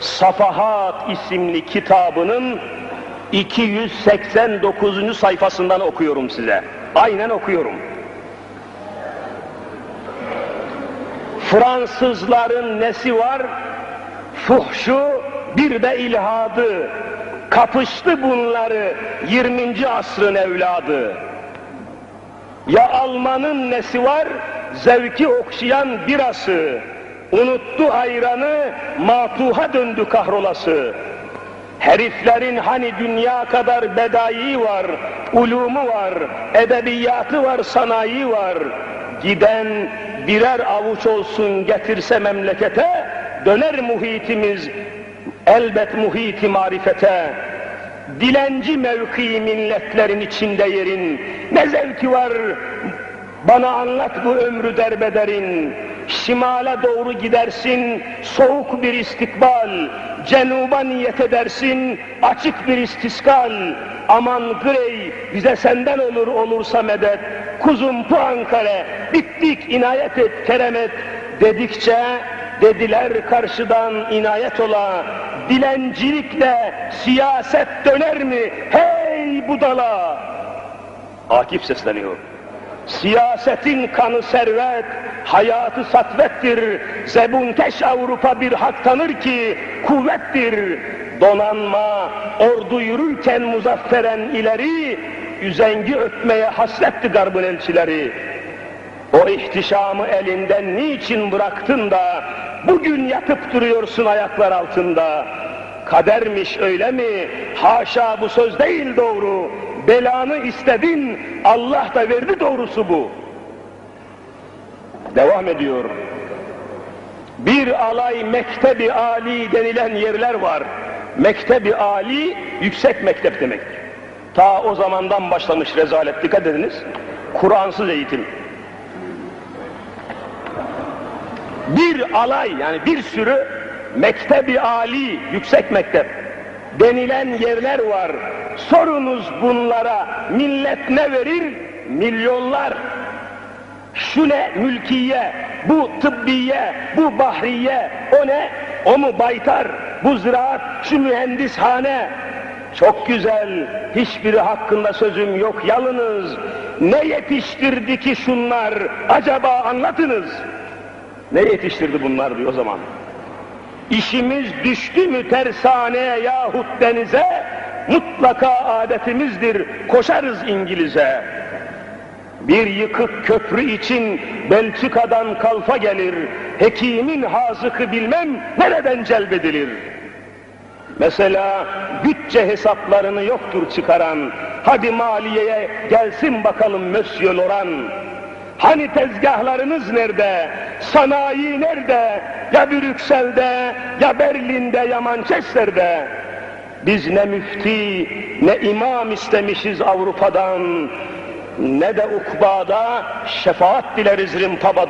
Safahat isimli kitabının 289. sayfasından okuyorum size. Aynen okuyorum. Fransızların nesi var? Fuhşu bir de ilhadı. Kapıştı bunları 20. asrın evladı. Ya Almanın nesi var? Zevki okşayan birası. Unuttu ayranı, matuha döndü kahrolası. Heriflerin hani dünya kadar bedai var, ulumu var, edebiyatı var, sanayi var. Giden birer avuç olsun getirse memlekete, döner muhitimiz elbet muhiti marifete. Dilenci mevkii milletlerin içinde yerin, ne zevki var bana anlat bu ömrü derbederin. Şimale doğru gidersin, soğuk bir istikbal. Cenuba niyet edersin, açık bir istiskal. Aman Grey, bize senden olur olursa medet. Kuzum bu Ankara, bittik inayet et, keremet. Dedikçe dediler karşıdan inayet ola. Dilencilikle siyaset döner mi? Hey budala! Akif sesleniyor. Siyasetin kanı servet, hayatı satvettir. Zebunkeş Avrupa bir hak tanır ki kuvvettir. Donanma, ordu yürürken muzafferen ileri, üzengi ötmeye hasretti garbın elçileri. O ihtişamı elinden niçin bıraktın da bugün yatıp duruyorsun ayaklar altında? Kadermiş öyle mi? Haşa bu söz değil doğru. Belanı istedin, Allah da verdi doğrusu bu. Devam ediyor. Bir alay mektebi ali denilen yerler var. Mektebi ali yüksek mektep demektir. Ta o zamandan başlamış rezalet dikkat ediniz. Kur'ansız eğitim. Bir alay yani bir sürü mektebi ali yüksek mektep denilen yerler var. Sorunuz bunlara millet ne verir? Milyonlar. Şu ne mülkiye, bu tıbbiye, bu bahriye, o ne? O mu baytar, bu ziraat, şu mühendishane. Çok güzel, hiçbiri hakkında sözüm yok yalınız. Ne yetiştirdi ki şunlar, acaba anlatınız. Ne yetiştirdi bunlar diyor o zaman. İşimiz düştü mü tersaneye yahut denize, mutlaka adetimizdir, koşarız İngiliz'e. Bir yıkık köprü için Belçika'dan kalfa gelir, hekimin hazıkı bilmem nereden celbedilir. Mesela bütçe hesaplarını yoktur çıkaran, hadi maliyeye gelsin bakalım Monsieur Loran. Hani tezgahlarınız nerede? Sanayi nerede? Ya Brüksel'de, ya Berlin'de, ya Manchester'de. Biz ne müfti, ne imam istemişiz Avrupa'dan, ne de ukbada şefaat dileriz Rimtaba'da.